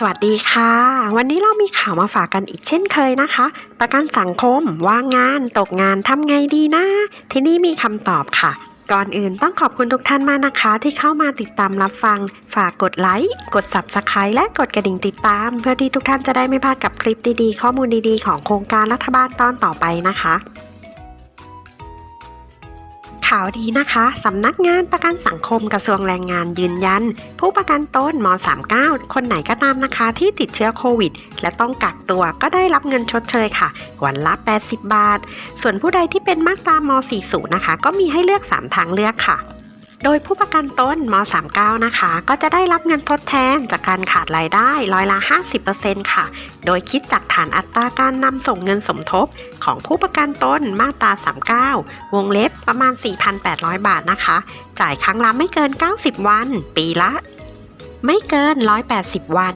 สวัสดีค่ะ วันนี้เรามีข่าวมาฝากกันอีกเช่นเคยนะคะ ประกันสังคม ว่างงาน ตกงานทำไงดีนะ ที่นี่มีคำตอบค่ะ ก่อนอื่นต้องขอบคุณทุกท่านมากนะคะ ที่เข้ามาติดตามรับฟัง ฝากกดไลค์ กด Subscribe และกดกระดิ่งติดตาม เพื่อที่ทุกท่านจะได้ไม่พลาดกับคลิปดีๆ ข้อมูลดีๆ ของโครงการรัฐบาลตอนต่อไปนะคะ ข่าวดีนะคะสำนักงานประกันสังคมกระทรวงแรงงานยืนยัน ผู้ประกันตนม 39 คนไหนก็ตามนะคะ ที่ติดเชื้อโควิด และต้องกักตัวก็ได้รับเงินชดเชยค่ะ วันละ 80 บาท ส่วนผู้ใดที่เป็นมาตราม 40 นะคะ ก็มีให้เลือก 3 ทางเลือกค่ะ โดยผู้ประกันตนม 39 นะคะ ก็จะได้รับเงินทดแทนจากการขาดรายได้ร้อยละ 50%ค่ะ โดยคิดจากฐานอัตราการนำส่งเงินสมทบ ของผู้ประกันตนมาตรา 39 วงเล็บประมาณ 4,800 บาทนะคะ จ่ายครั้งละไม่เกิน 90 วัน ปีละ ไม่เกิน 180 วัน